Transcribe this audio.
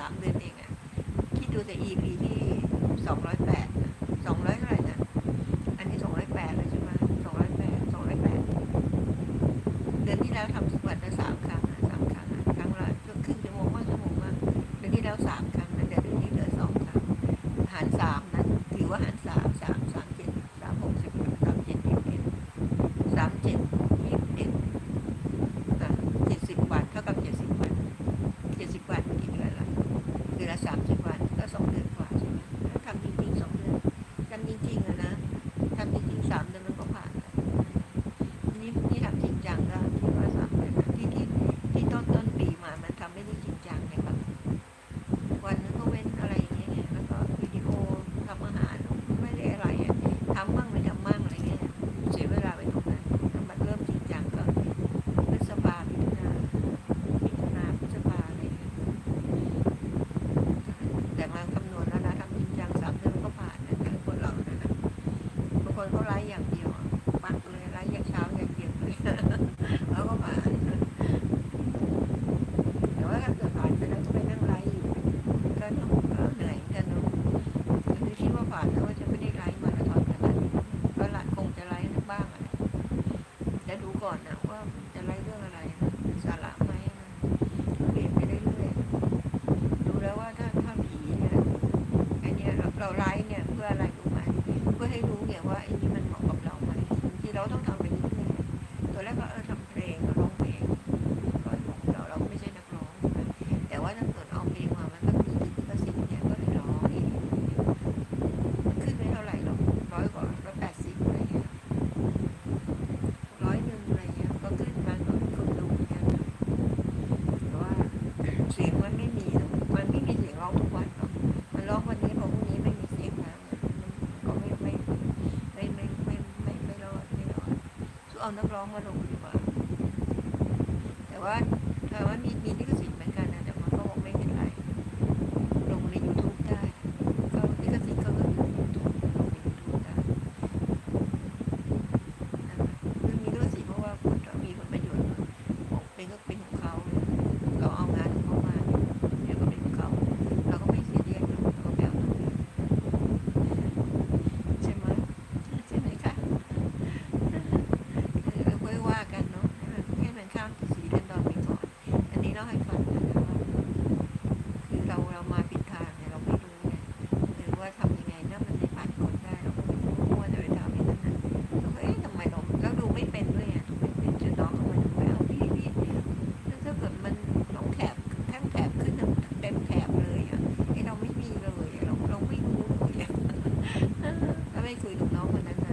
สามเดือนเองอะคิดดูแต่ EP ที่สองร้อยแปดสองร้อยเท่าไหร่นะอันนี้สองร้อยแปดเลยใช่ไหมสองร้อยแปดสองร้อยแปดเดือนที่แล้วทำวันละสามค นักร้องมาลงดีกว่า แต่ว่าแต่ว่ามีมีลิขสิทธิ์เหมือนกัน ไม่คุยกับน้องคนนั้นนะ